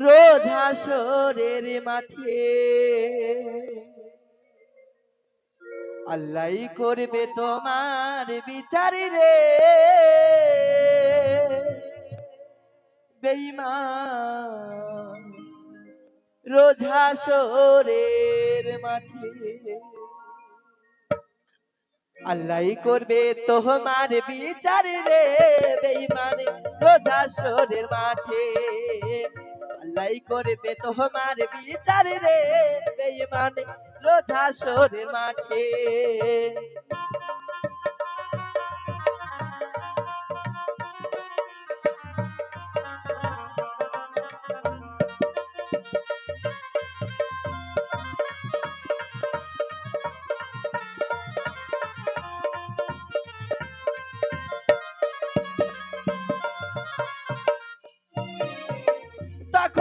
রোজ হাসরের মাঠে। আল্লাহ করবে তোমার বিচার রে। বেঈমান রোজ হাসরের মাঠে। আল্লাহ করবে তোমার বিচার রে বেঈমান রোজ হাসরের মাঠে। আল্লাহ করবে তোমার বিচার রে বেঈমান রোজা হাসরের মাঠে।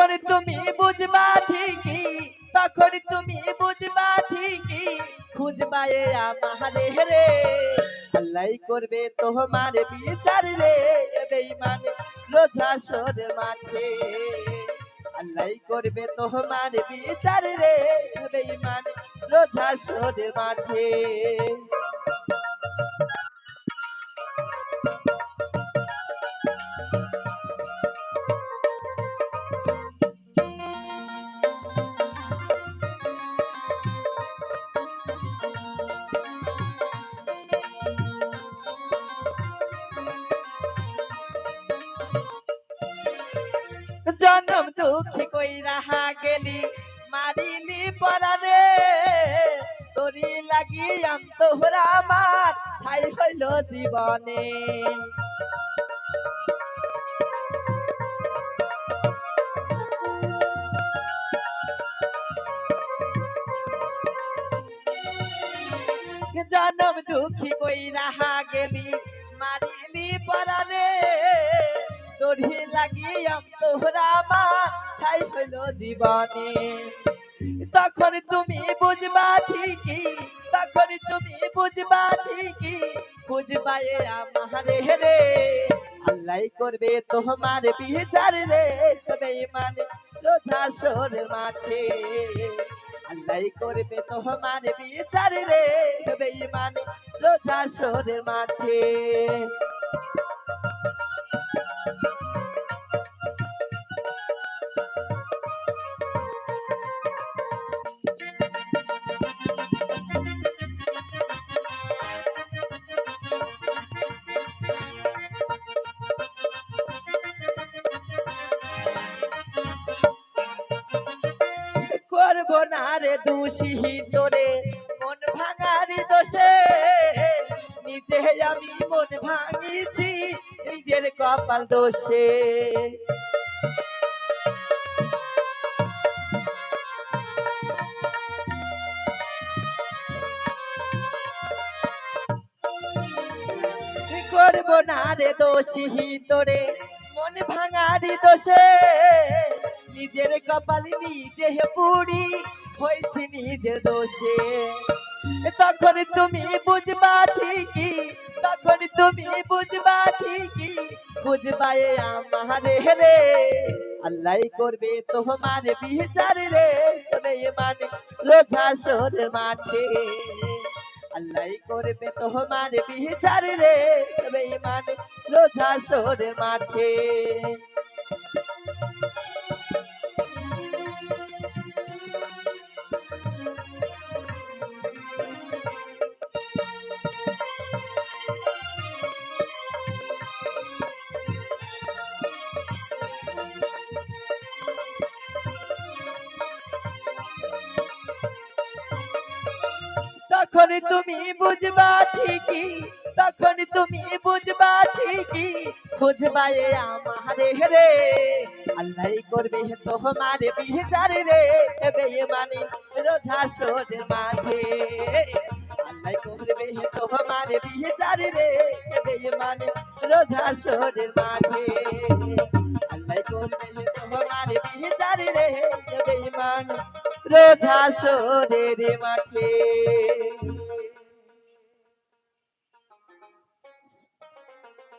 তখন তুমি বুঝবা ঠিকই, তখন তুমি বুঝবা ঠিকই, খুঁজবা এ আমারে রে আল্লাহ করবে তোমার বিচার রে, বেঈমান রোজা সর মাঠে। আল্লাহ করবে তোমার বিচার রে, বেঈমান রোজা সর মাঠে। কই রাহা গেলি মারিলি পরানে তোরি লাগি অন্তহরা আমার, ছাই হইল জীবনে। জনম দুঃখী কই রাহা গেলি মারিলি পরানে তোরি লাগি অন্তহরা আমার ছাই হইল জীবনে? তখন তুমি বুঝবা ঠিকই, তখন তুমি বুঝবা ঠিকই, বুঝবা এ আমারে রে আল্লাহ করবে তোমার বিচার রে, তবে মানে রোজা সোরের মাঠে। আল্লাহ করবে তোমার বিচার রে, তবে মানে রোজা সোরের মাঠে। রে দোষী তোরে, মন ভাঙারি দোষে। নিজে আমি মন ভাঙিছি, নিজের কপাল দোষে। করব না রে দোষী তোরে, মন ভাঙারি দোষে। নিজের কপাল নিজে পুরি হয়েছে নিজের দোষে। তখন তুমি বুঝবা ঠিকই, তখন তুমি বুঝবা ঠিকই, বুঝবা এ আমারে রে আল্লাহ করবে তোমার বিচার রে, তবে মানে রোজা সোর মাঠে। আল্লাহ করবে তোমার বিচার রে, তবে মানে রোজা সোর মাঠে। তখন তুমি বুঝবা ঠিকই, তখন তুমি বুঝবা ঠিকই, খুঁজবা এ আমারে রে। আল্লাহ করবে তোমার বিচার রে বেঈমানি রোজা সোর মাঠে। আল্লাহ করবে তোমার বিচার রে বেঈমানি রোজা সোর মাঠে। আল্লাহ করবে তোমার বিচার রে বেঈমান রোজা সোরের মাঠে।